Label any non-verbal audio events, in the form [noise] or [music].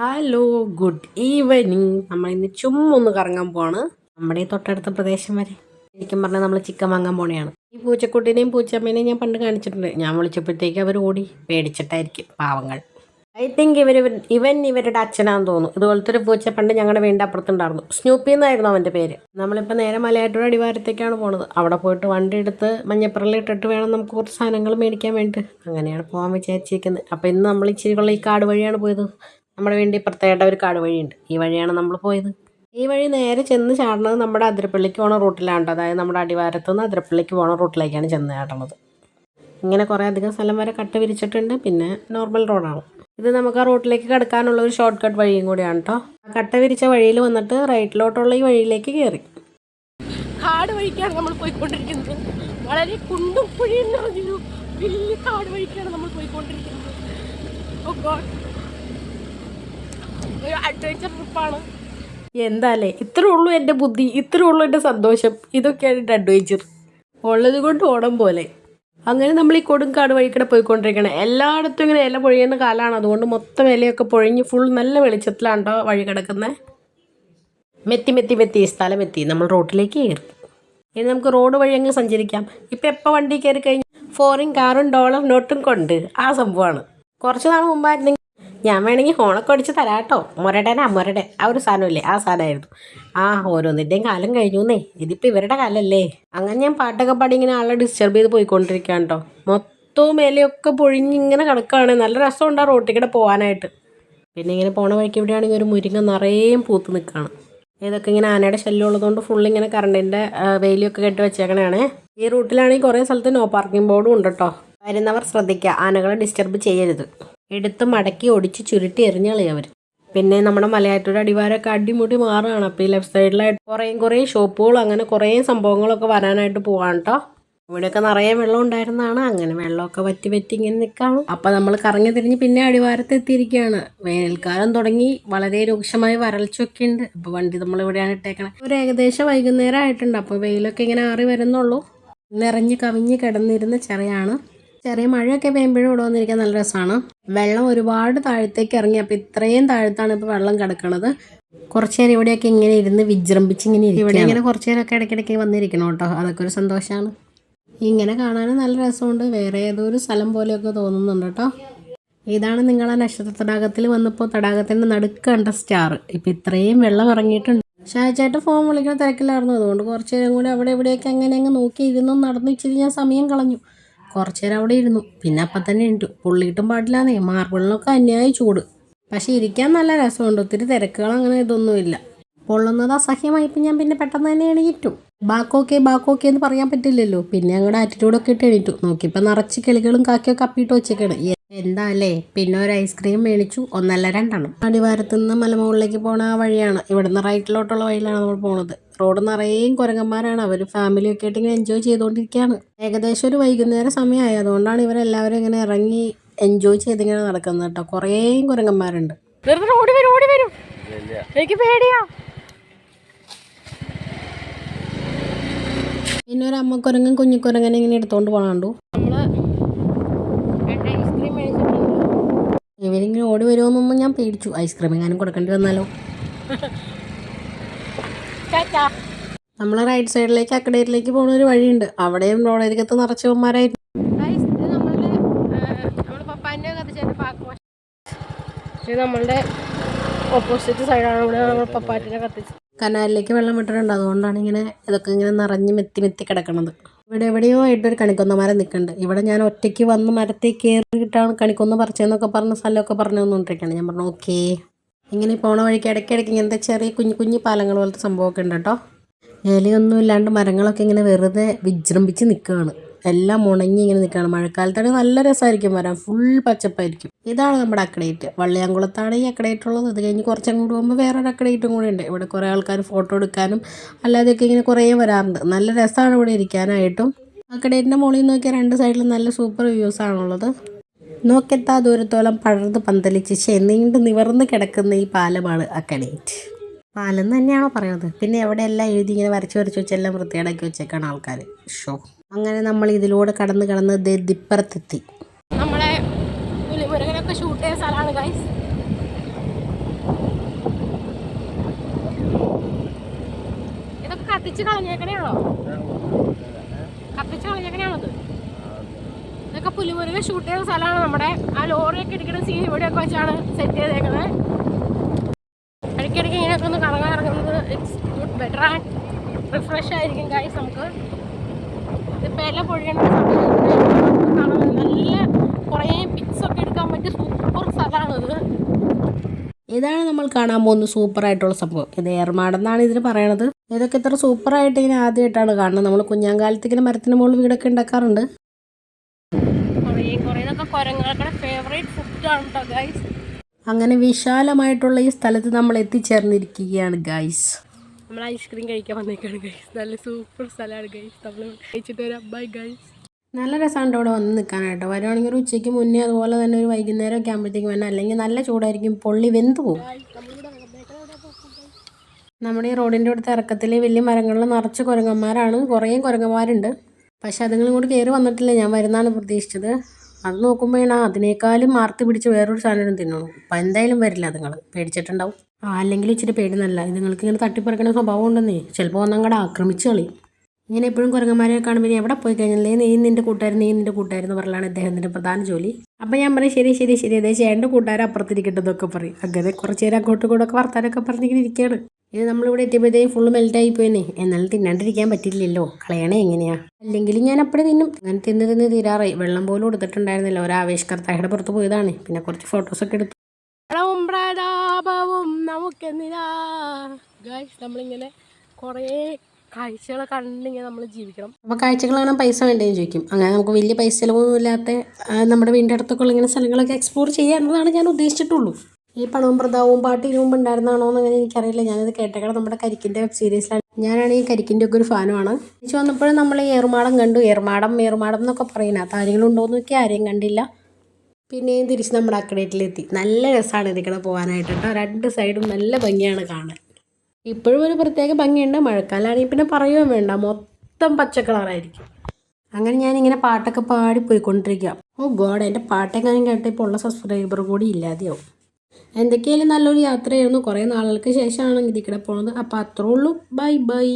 Hello good evening നമ്മൾ ഇന്ന് ചുമ്മൊന്ന് കറങ്ങാൻ പോവാണ്. നമ്മുടെ ഈ തൊട്ടടുത്ത പ്രദേശം വരെ. ശരിക്കും പറഞ്ഞാൽ നമ്മൾ ചിക്കൻ വാങ്ങാൻ പോണെയാണ്. ഈ പൂച്ചക്കുട്ടീനെയും പൂച്ചമ്മേനെയും ഞാൻ പണ്ട് കാണിച്ചിട്ടുണ്ട്. ഞാൻ വിളിച്ചപ്പോഴത്തേക്ക് അവർ ഓടി പേടിച്ചിട്ടായിരിക്കും പാവങ്ങൾ. ഐ തിങ്ക് ഇവർ ഇവൻ ഇവരുടെ അച്ഛനാന്ന് തോന്നുന്നു. ഇതുപോലത്തെ ഒരു പൂച്ച പണ്ട് ഞങ്ങളുടെ വീടിന്റെ അപ്പുറത്തുണ്ടായിരുന്നു. സ്നൂപ്പി എന്നായിരുന്നു അവന്റെ പേര്. നമ്മളിപ്പോൾ നേരെ മലയാറ്റൂർ അടിവാരത്തേക്കാണ് പോണത്. അവിടെ പോയിട്ട് വണ്ടി എടുത്ത് മഞ്ഞപ്പുറലിൽ ഇട്ടിട്ട് വേണം നമുക്ക് കുറച്ച് സാധനങ്ങൾ മേടിക്കാൻ വേണ്ടിയിട്ട്. അങ്ങനെയാണ് പോകാൻ വിചാരിച്ചിരിക്കുന്നത് അപ്പോൾ ഇന്ന് നമ്മൾ ഇച്ചിരി ഈ കാട് വഴിയാണ് പോയത്. നമ്മുടെ വേണ്ടി പ്രത്യേകമായിട്ട് ഒരു കാട് വഴിയുണ്ട്. ഈ വഴിയാണ് നമ്മൾ പോയത്. ഈ വഴി നേരെ ചെന്ന് ചാടുന്നത് നമ്മുടെ അതിരപ്പള്ളിക്ക് പോണ റൂട്ടിലാണ് ട്ടോ. അതായത് നമ്മുടെ അടിവാരത്ത് നിന്ന് അതിരപ്പള്ളിക്ക് പോണ റൂട്ടിലേക്കാണ് ചെന്ന് ചാടുന്നത്. ഇങ്ങനെ കുറേ അധികം സ്ഥലം വരെ കട്ട് വിരിച്ചിട്ടുണ്ട്. പിന്നെ നോർമൽ റോഡാണ്. ഇത് നമുക്ക് ആ റൂട്ടിലേക്ക് കിടക്കാനുള്ള ഒരു ഷോർട്ട് കട്ട് വഴിയും കൂടിയാണ് കേട്ടോ. കട്ട വിരിച്ച വഴിയിൽ വന്നിട്ട് റൈറ്റിലോട്ടുള്ള ഈ വഴിയിലേക്ക് കയറി. കാട് വഴിക്കാണ് നമ്മൾ പോയിക്കൊണ്ടിരിക്കുന്നത്. വളരെ കുണ്ടും കുഴിയും നിറഞ്ഞൊരു വലിയ കാട് വഴിക്കാണ് നമ്മൾ പോയിക്കൊണ്ടിരിക്കുന്നത്. ഓ God. അഡ്വഞ്ചർ ട്രിപ്പാണ് എന്താല്ലേ ഇത്രേ ഉള്ളൂ എന്റെ ബുദ്ധി ഇത്രേ ഉള്ളൂ എന്റെ സന്തോഷം. ഇതൊക്കെയാണ് എന്റെ അഡ്വഞ്ചർ ഉള്ളത് കൊണ്ട് ഓണം പോലെ. അങ്ങനെ നമ്മൾ ഈ കൊടുങ്കാട് വഴിക്കടെ പോയിക്കൊണ്ടിരിക്കണം. എല്ലായിടത്തും ഇങ്ങനെ ഇല പൊഴിയുന്ന കാലമാണ് അതുകൊണ്ട് മൊത്തം ഇലയൊക്കെ പൊഴിഞ്ഞ് ഫുൾ നല്ല വെളിച്ചത്തിലാണ്ടോ വഴി കിടക്കുന്നത് മെത്തി മെത്തി മെത്തി. സ്ഥലം എത്തി. നമ്മൾ റോട്ടിലേക്ക് കയറി. ഇനി നമുക്ക് റോഡ് വഴി അങ്ങ് സഞ്ചരിക്കാം? ഇപ്പം എപ്പോൾ വണ്ടി കയറി കഴിഞ്ഞാൽ ഫോറിൻ കാറും ഡോളർ നോട്ടും കൊണ്ട്. ആ സംഭവമാണ്. കുറച്ച് നാൾ മുമ്പായിരുന്നെങ്കിൽ ഞാൻ വേണമെങ്കിൽ ഹോണൊക്കെ അടിച്ച് തരാം കേട്ടോ. മുരടേനാ മുരടെ ആ ഒരു സാധനമില്ലേ? ആ സാധനമായിരുന്നു. ആ ഓരോന്നിന്റെയും കാലം കഴിഞ്ഞു എന്നേ ഇതിപ്പോൾ ഇവരുടെ കാലല്ലേ? അങ്ങനെ ഞാൻ പാട്ടൊക്കെ പാടി ഇങ്ങനെ ആളെ ഡിസ്റ്റർബ് ചെയ്ത് പോയിക്കൊണ്ടിരിക്കുകയാണ് കേട്ടോ. മൊത്തവും മേലെയൊക്കെ പൊഴിഞ്ഞിങ്ങനെ കിടക്കുകയാണ്. നല്ല രസമുണ്ട് ആ റോട്ടിൽ കൂടെ പോകാനായിട്ട് പിന്നെ ഇങ്ങനെ പോണ വഴിക്ക് ഇവിടെയാണെങ്കിൽ ഒരു മുരിങ്ങ നിറയെ പൂത്ത് നിൽക്കുകയാണ്. ഇതൊക്കെ ഇങ്ങനെ ആനയുടെ ശല്യം ഉള്ളതുകൊണ്ട് ഫുൾ ഇങ്ങനെ കറണ്ടിന്റെ വേലിയൊക്കെ കെട്ടി വെച്ചേക്കണേ ഈ റൂട്ടിലാണെങ്കിൽ കുറേ സ്ഥലത്ത് നോ പാർക്കിംഗ് ബോർഡും ഉണ്ട് കേട്ടോ. വരുന്നവർ ശ്രദ്ധിക്കുക. ആനകളെ ഡിസ്റ്റർബ് ചെയ്യരുത്. എടുത്ത് മടക്കി ഒടിച്ച് ചുരുട്ടി എറിഞ്ഞളിയവർ പിന്നെ നമ്മുടെ മലയാറ്റൂർ അടിവാരമൊക്കെ അടിമുടി മാറുകയാണ് അപ്പോൾ ഈ ലെഫ്റ്റ് സൈഡിലായിട്ട് കുറേയും കുറേ ഷോപ്പുകളും അങ്ങനെ കുറേ സംഭവങ്ങളൊക്കെ വരാനായിട്ട് പോവാണ് കേട്ടോ ഇവിടെയൊക്കെ നിറയെ വെള്ളം ഉണ്ടായിരുന്നതാണ് അങ്ങനെ വെള്ളമൊക്കെ വറ്റി വറ്റി ഇങ്ങനെ നിൽക്കുകയാണ് അപ്പോൾ നമ്മൾ കറങ്ങി തിരിഞ്ഞ് പിന്നെ അടിവാരത്ത് എത്തിയിരിക്കുകയാണ് വേനൽക്കാലം തുടങ്ങി വളരെ രൂക്ഷമായ വരൾച്ചയൊക്കെ ഉണ്ട്. അപ്പോൾ വണ്ടി നമ്മൾ ഇവിടെയാണ് ഇട്ടേക്കണത് ഒരു ഏകദേശം വൈകുന്നേരം ആയിട്ടുണ്ട്. അപ്പോൾ വെയിലൊക്കെ ഇങ്ങനെ ആറി വരുന്നുള്ളൂ. നിറഞ്ഞ് കവിഞ്ഞ് കിടന്നിരുന്ന ചെറിയാണ്. ചെറിയ മഴയൊക്കെ പെയ്യുമ്പോഴും ഇവിടെ വന്നിരിക്കാൻ നല്ല രസമാണ്. വെള്ളം ഒരുപാട് താഴത്തേക്ക് ഇറങ്ങി അപ്പോൾ ഇത്രയും താഴത്താണ് ഇപ്പോൾ വെള്ളം കിടക്കണത്. കുറച്ച് നേരം ഇവിടെയൊക്കെ ഇങ്ങനെ ഇരുന്ന് വിജൃംഭിച്ച് ഇങ്ങനെ ഇരിക്കും ഇവിടെ ഇങ്ങനെ കുറച്ച് നേരമൊക്കെ ഇടയ്ക്കിടയ്ക്ക് വന്നിരിക്കണം കേട്ടോ. അതൊക്കെ ഒരു സന്തോഷമാണ് ഇങ്ങനെ കാണാനും നല്ല രസമുണ്ട്. വേറെ ഏതോ ഒരു സ്ഥലം പോലെയൊക്കെ തോന്നുന്നുണ്ട് കേട്ടോ. ഇതാണ് നിങ്ങൾ ആ നക്ഷത്ര തടാകത്തിൽ വന്നപ്പോൾ തടാകത്തിന്റെ നടുക്ക് കണ്ട സ്റ്റാർ. ഇപ്പം ഇത്രയും വെള്ളം ഇറങ്ങിയിട്ടുണ്ട്. ഷാജായിട്ട് ഫോൺ വിളിക്കുന്ന തിരക്കിലായിരുന്നു. അതുകൊണ്ട് കുറച്ച് നേരം കൂടി അവിടെ ഇവിടെയൊക്കെ അങ്ങനെ അങ്ങ് നോക്കി ഇരുന്നു നടന്നു ഇച്ചിരി ഞാൻ സമയം കളഞ്ഞു. കുറച്ച് നേരം അവിടെ ഇരുന്നു. പിന്നെ അപ്പം തന്നെ ഉണ്ട് പുള്ളിയിട്ടും പാടില്ലാന്നേ. മാർബിളിനൊക്കെ അന്യായ ചൂട്. പക്ഷേ ഇരിക്കാൻ നല്ല രസമുണ്ട്. ഒത്തിരി തിരക്കുകൾ അങ്ങനെ ഇതൊന്നുമില്ല. പൊള്ളുന്നത് അസഹ്യമായിപ്പോൾ ഞാൻ പിന്നെ പെട്ടെന്ന് തന്നെ എണീറ്റു. ബാക്കോക്കെ ബാക്കോക്കെ എന്ന് പറയാൻ പറ്റില്ലല്ലോ. പിന്നെ ഞങ്ങളുടെ ആറ്റിറ്റ്യൂഡൊക്കെ ഇട്ട് എണീറ്റു. നോക്കിയപ്പോൾ നിറച്ച് കിളികളും കാക്കിയൊക്കെ അപ്പിയിട്ട് വെച്ചേക്കാണ്. എന്താ അല്ലേ പിന്നെ ഒരു ഐസ്ക്രീം മേടിച്ചു. ഒന്നല്ല രണ്ടെണ്ണം. അടിവാരത്ത് നിന്ന് മലമുകളിലേക്ക് പോണ ആ വഴിയാണ്. ഇവിടുന്ന് റൈറ്റിലോട്ടുള്ള വഴിയിലാണ് നമ്മൾ പോണത്. റോഡ് നിറയേയും കുരങ്ങന്മാരാണ്. അവർ ഫാമിലിയൊക്കെ ആയിട്ട് ഇങ്ങനെ എൻജോയ് ചെയ്തുകൊണ്ടിരിക്കുകയാണ്. ഏകദേശം ഒരു വൈകുന്നേര സമയമായി. അതുകൊണ്ടാണ് ഇവരെല്ലാവരും ഇങ്ങനെ ഇറങ്ങി എൻജോയ് ചെയ്തിങ്ങനെ നടക്കുന്നത് കേട്ടോ. കുറേയും കുരങ്ങന്മാരുണ്ട്. ഓടി വരും ഓടി വരും. എനിക്ക് പേടിയാ. പിന്നെ ഒരു അമ്മക്കുരങ്ങും കുഞ്ഞിക്കുരങ്ങനെ ഇങ്ങനെ എടുത്തോണ്ട് പോകണുണ്ടു മേടിച്ചിട്ടുണ്ട്. ഇവരിങ്ങനെ ഓടി വരുമോന്നൊന്നും ഞാൻ പേടിച്ചു. ഐസ്ക്രീം എങ്ങാനും കൊടുക്കേണ്ടി വന്നാലോ? [laughs] നമ്മൾ റൈറ്റ് സൈഡിലേക്ക് അക്കടേരിലേക്ക് പോകുന്ന ഒരു വഴിയുണ്ട്. അവിടെയും റോഡരികത്ത് നിറച്ചവന്മാരായിരുന്നു പോന്മാരായിരുന്നു നമ്മളുടെ ഓപ്പോസിറ്റ് സൈഡാണ് ഇവിടെ നമ്മൾ പപ്പാറ്റിനെ കത്തിച്ചത്. കനാലിലേക്ക് വെള്ളം വിട്ടിട്ടുണ്ട്. അതുകൊണ്ടാണ് ഇങ്ങനെ ഇതൊക്കെ ഇങ്ങനെ നിറഞ്ഞ് മെത്തി മെത്തി കിടക്കണത്. ഇവിടെ എവിടെയോ ആയിട്ടൊരു കണിക്കൊന്ന മരം നിൽക്കുന്നുണ്ട്. ഇവിടെ ഞാൻ ഒറ്റയ്ക്ക് വന്ന് മരത്തിൽ കയറിയിട്ടാണ് കണിക്കൊന്ന് പറിച്ചതെന്നൊക്കെ പറഞ്ഞ സ്ഥലമൊക്കെ പറഞ്ഞു തന്നുകൊണ്ടിരിക്കുകയാണ് ഞാൻ പറഞ്ഞു ഓക്കേ ഇങ്ങനെ പോണ വഴിക്ക് ഇടയ്ക്കിടയ്ക്ക് ഇങ്ങനത്തെ ചെറിയ കുഞ്ഞു കുഞ്ഞു പാലങ്ങൾ പോലത്തെ സംഭവമൊക്കെ ഉണ്ട് കേട്ടോ. ഇലയൊന്നും ഇല്ലാണ്ട് മരങ്ങളൊക്കെ ഇങ്ങനെ വെറുതെ വിജൃംഭിച്ച് നിൽക്കുകയാണ് എല്ലാം ഉണങ്ങി ഇങ്ങനെ നിൽക്കുകയാണ് മഴക്കാലത്താണ് നല്ല രസമായിരിക്കും വരാൻ. ഫുൾ പച്ചപ്പായിരിക്കും. ഇതാണ് നമ്മുടെ അക്കടേറ്റ്. വള്ളിയാങ്കുളത്താണ് ഈ അക്കടയിട്ടുള്ളത് ഉള്ളത്. അത് കഴിഞ്ഞ് കുറച്ചങ്ങോട്ട് പോകുമ്പോൾ വേറൊരു അക്കടയിട്ടും കൂടെ ഉണ്ട്. ഇവിടെ കുറേ ആൾക്കാർ ഫോട്ടോ എടുക്കാനും അല്ലാതെയൊക്കെ ഇങ്ങനെ കുറേ വരാറുണ്ട്. നല്ല രസമാണ് ഇവിടെ ഇരിക്കാനായിട്ടും. അക്കടേറ്റിന്റെ മുകളിൽ നോക്കിയാൽ രണ്ട് സൈഡിലും നല്ല സൂപ്പർ വ്യൂസ് ആണുള്ളത്. നോക്കെത്താ ദൂരത്തോളം പടർന്ന് പന്തലിച്ച് നീണ്ടു നിവർന്ന് കിടക്കുന്ന ഈ പാലമാണ് അക്കണേറ്റ് പാലം തന്നെയാണോ പറയുന്നത്? പിന്നെ എവിടെയെല്ലാം എഴുതി ഇങ്ങനെ വരച്ച് വരച്ച് വെച്ചെല്ലാം വൃത്തിയാടാക്കി വെച്ചേക്കാണ് ആൾക്കാർ ഷോ അങ്ങനെ നമ്മൾ ഇതിലൂടെ കടന്ന് കടന്ന് ദിപ്പുറത്തെത്തി. നമ്മളെ കത്തിച്ച് കളഞ്ഞേക്കണേ കത്തിച്ച് കളഞ്ഞേക്കണേ ആണോ ഇതൊക്കെ പുലിമുരുക ഷൂട്ട് ചെയ്ത സ്ഥലമാണ്. നമ്മുടെ ആ ലോറിയൊക്കെ ഇടിക്കുന്ന സീൻ ഇവിടെയൊക്കെ വെച്ചാണ് സെറ്റ് ചെയ്തേക്കുന്നത്. ഇടയ്ക്കിടയ്ക്ക് ഇങ്ങനെയൊക്കെ ഒന്ന് കറങ്ങാൻ ഇറങ്ങുന്നത് it's good better and refresh ആയിരിക്കും ഗൈസ് നമുക്ക്. ഇതിപ്പോൾ എല്ലാം പൊഴിയേണ്ട നല്ല കുറേ പിക്സ് ഒക്കെ എടുക്കാൻ പറ്റിയ സൂപ്പർ സ്ഥലമാണിത്. ഇതാണ് നമ്മൾ കാണാൻ പോകുന്ന സൂപ്പർ ആയിട്ടുള്ള സംഭവം. ഇത് ഏർമാടെന്നാണ് ഇതിന് പറയണത്. ഇതൊക്കെ ഇത്ര സൂപ്പറായിട്ട് ഇങ്ങനെ ആദ്യമായിട്ടാണ് കാണുന്നത്. നമ്മൾ കുഞ്ഞാങ്കാലത്ത് ഇങ്ങനെ മരത്തിന് മുകളിൽ വീടൊക്കെ ഉണ്ടാക്കാറുണ്ട്. കുരങ്ങുകളുടെ ഫേവറേറ്റ് ഫുഡാണ് കേട്ടോ ഗൈസ് അങ്ങനെ വിശാലമായിട്ടുള്ള ഈ സ്ഥലത്ത് നമ്മൾ എത്തിച്ചേർന്നിരിക്കുകയാണ് ഗൈസ് നമ്മൾ ഐസ്ക്രീം കഴിക്കാൻ വന്നേക്കാണ് ഗൈസ് നല്ല സൂപ്പർ സ്ഥലമാണ് ഗൈസ് നമ്മൾ കഴിച്ചിട്ട് വരാം. ബൈ ഗൈസ് നല്ല രസമുണ്ട് ഇവിടെ വന്ന് നിൽക്കാനായിട്ട് വരുവാണെങ്കിൽ ഒരു ഉച്ചയ്ക്ക് മുന്നേ അതുപോലെ തന്നെ ഒരു വൈകുന്നേരം ഒക്കെ ആകുമ്പോഴത്തേക്കും വേണം അല്ലെങ്കിൽ നല്ല ചൂടായിരിക്കും പൊള്ളി വെന്ത് പോകും. നമ്മുടെ ഈ റോഡിന്റെ അടുത്ത് ഇറക്കത്തിൽ വലിയ മരങ്ങളിൽ നിറച്ച് കുരങ്ങന്മാരാണ്. കുറേ കുരങ്ങന്മാരുണ്ട്. പക്ഷെ അതുങ്ങളും കൂടി കയറി വന്നിട്ടില്ല. ഞാൻ വരുന്നതാണ് പ്രതീക്ഷിച്ചത് അത് നോക്കുമ്പോഴാണ് അതിനേക്കാളും മാർത്തി പിടിച്ച് വേറൊരു സാധനം തിന്നണം. അപ്പം എന്തായാലും വരില്ല അതുങ്ങൾ പേടിച്ചിട്ടുണ്ടാവും. ആ അല്ലെങ്കിൽ ഇച്ചിരി പേടി നല്ല. ഇതുങ്ങൾക്ക് ഇങ്ങനെ തട്ടിപ്പറിക്കണ സ്വഭാവം ഉണ്ടെന്നേ. ചിലപ്പോൾ ഒന്നങ്ങടെ ആക്രമിച്ച് കളി ഇങ്ങനെ എപ്പോഴും കുരങ്ങന്മാരെ കാണുമ്പോൾ എവിടെ പോയി കഴിഞ്ഞാൽ നീ നിന്റെ കൂട്ടുകാരൻ നീ നിന്റെ കൂട്ടുകാരെന്ന് പറയലാണ് അദ്ദേഹത്തിന്റെ പ്രധാന ജോലി. അപ്പം ഞാൻ പറയും ശരി ശരി ശരി. അതേ ചേട്ടന്റെ കൂട്ടുകാരെ അപ്പുറത്തിരിക്കട്ടെ എന്നൊക്കെ പറയും. അങ്ങനെ കുറച്ച് നേരം കൂടെ ഒക്കെ വർത്താനൊക്കെ പറഞ്ഞിങ്ങനെ ഇരിക്കുകയാണ്. ഇത് നമ്മളിവിടെ എത്തിയപ്പോഴത്തേക്കും ഫുള്ള് മെൽറ്റായി പോയെന്നേ. എന്നാലും തിന്നാണ്ടിരിക്കാൻ പറ്റില്ലല്ലോ. കളയണേ എങ്ങനെയാ? അല്ലെങ്കിൽ ഞാൻ അപ്പോഴേ തിന്നും. അങ്ങനെ തിന്ന് തിന്ന് തീരാറായി. വെള്ളം പോലും കൊടുത്തിട്ടുണ്ടായിരുന്നില്ല ഒരു ആവേശകർത്തായുടെ പുറത്ത് പോയതാണ്. പിന്നെ കുറച്ച് ഫോട്ടോസൊക്കെ എടുത്തു. നമുക്കെന്തിനാ? നമ്മളിങ്ങനെ കുറേ കാഴ്ചകൾ കണ്ടിങ്ങനെ നമ്മൾ ജീവിക്കണം. അപ്പോൾ കാഴ്ചകൾ കാണാൻ പൈസ വേണ്ടതെന്ന് ചോദിക്കും. അങ്ങനെ നമുക്ക് വലിയ പൈസ ചിലവൊന്നും ഇല്ലാത്ത നമ്മുടെ വീടിന്റെ അടുത്തൊക്കെ ഉള്ള ഇങ്ങനെ സ്ഥലങ്ങളൊക്കെ എക്സ്പ്ലോർ ചെയ്യുക എന്നതാണ് ഞാൻ ഉദ്ദേശിച്ചിട്ടുള്ളൂ. ഈ പണവും പ്രതാവും പാട്ട് ഇതിനു മുമ്പ് ഉണ്ടായിരുന്നാണോ എന്ന് അങ്ങനെ എനിക്കറിയില്ല. ഞാനിത് കേട്ടേക്കണം നമ്മുടെ കരിക്കിന്റെ വെബ് സീരീസിലാണ് ഞാനാണ് ഈ കരിക്കിന്റെ ഒക്കെ ഒരു ഫാനുമാണ്. തിരിച്ചു വന്നപ്പോഴും നമ്മൾ ഈ ഏറുമാടം കണ്ടു. ഏറുമാടം ഏറുമാടം എന്നൊക്കെ പറയുന്നത് കാര്യങ്ങളുണ്ടോ എന്നൊക്കെ ആരെയും കണ്ടില്ല. പിന്നെയും തിരിച്ച് നമ്മുടെ അക്കഡേറ്റിലെത്തി നല്ല രസമാണ് ഇതിക്കടെ പോകാനായിട്ട് കേട്ടോ. രണ്ട് സൈഡും നല്ല ഭംഗിയാണ് കാണാൻ. ഇപ്പോഴും ഒരു പ്രത്യേക ഭംഗിയുണ്ട്. മഴക്കാലമാണെങ്കിൽ പിന്നെ പറയുകയും വേണ്ട. മൊത്തം പച്ച കളറായിരിക്കും അങ്ങനെ ഞാനിങ്ങനെ പാട്ടൊക്കെ പാടി പോയിക്കൊണ്ടിരിക്കുക ഓ ഗോഡ് എന്റെ പാട്ടെങ്ങാനും കേട്ട് ഇപ്പോൾ ഉള്ള സബ്സ്ക്രൈബർ കൂടി ഇല്ലാതെയാവും. എന്തൊക്കെയായാലും നല്ലൊരു യാത്രയായിരുന്നു. കുറേ നാളുകൾക്ക് ശേഷമാണ് ഇതിക്കടെ പോണത് അപ്പോൾ അത്രേ ഉള്ളൂ. Bye bye.